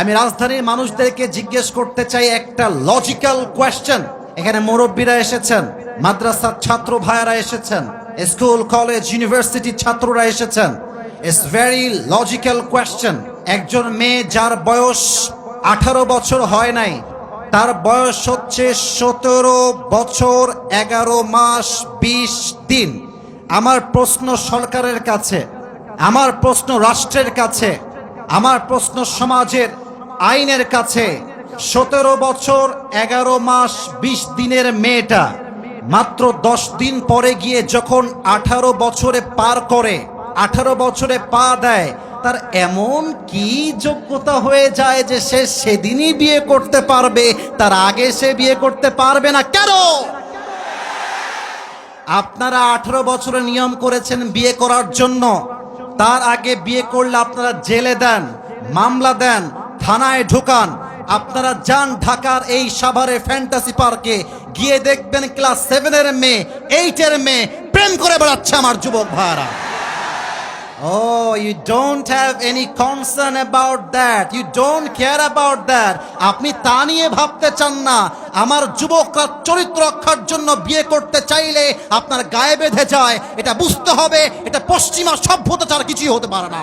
আমি রাজধানীর মানুষদেরকে জিজ্ঞেস করতে চাই একটা লজিক্যাল কোয়েশ্চেন এখানে মুরব্বীরা এসেছেন, মাদ্রাসার ছাত্র ভাইয়েরা এসেছেন স্কুল কলেজ ইউনিভার্সিটির ছাত্ররা এসেছেন। ইটস ভেরি লজিক্যাল কোয়েশ্চেন একজন মেয়ে যার বয়স আঠারো বছর হয় নাই, তার বয়স হচ্ছে সতেরো বছর এগারো মাস বিশ দিন। আমার প্রশ্ন সরকারের কাছে, আমার প্রশ্ন রাষ্ট্রের কাছে, আমার প্রশ্ন সমাজের আইনের কাছে সতেরো বছর, এগারো মাস, বিশ দিনের মেয়েটা। মাত্র দশ দিন পরে গিয়ে যখন আঠারো বছরে পার করে, আঠারো বছরে পা দেয়, তার এমন কি যোগ্যতা হয়ে যায় যে সে সেদিনই বিয়ে করতে পারবে, তার আগে সে বিয়ে করতে পারবে না? কেন? আপনারা আঠারো বছরে নিয়ম করেছেন বিয়ে করার জন্য। তার আগে বিয়ে করলে আপনারা জেলে দেন, মামলা দেন থানায় ঢোকান। আপনারা যান ঢাকার এই সাভারে ফ্যান্টাসি পার্কে। গিয়ে দেখবেন ক্লাস সেভেনের মেয়ে এইটের মেয়ে প্রেম করে বেড়াচ্ছে আমার যুবক ভাইরা। Oh, you don't have any concern about that. You don't care about that. আপনি তা নিয়ে ভাবতে চান না। আমার যুবকরা চরিত্র রক্ষার জন্য বিয়ে করতে চাইলে আপনার গায়ে বেঁধে যায়। এটা বুঝতে হবে এটা পশ্চিমা সভ্যতা ছাড়া কিছুই হতে পারে না।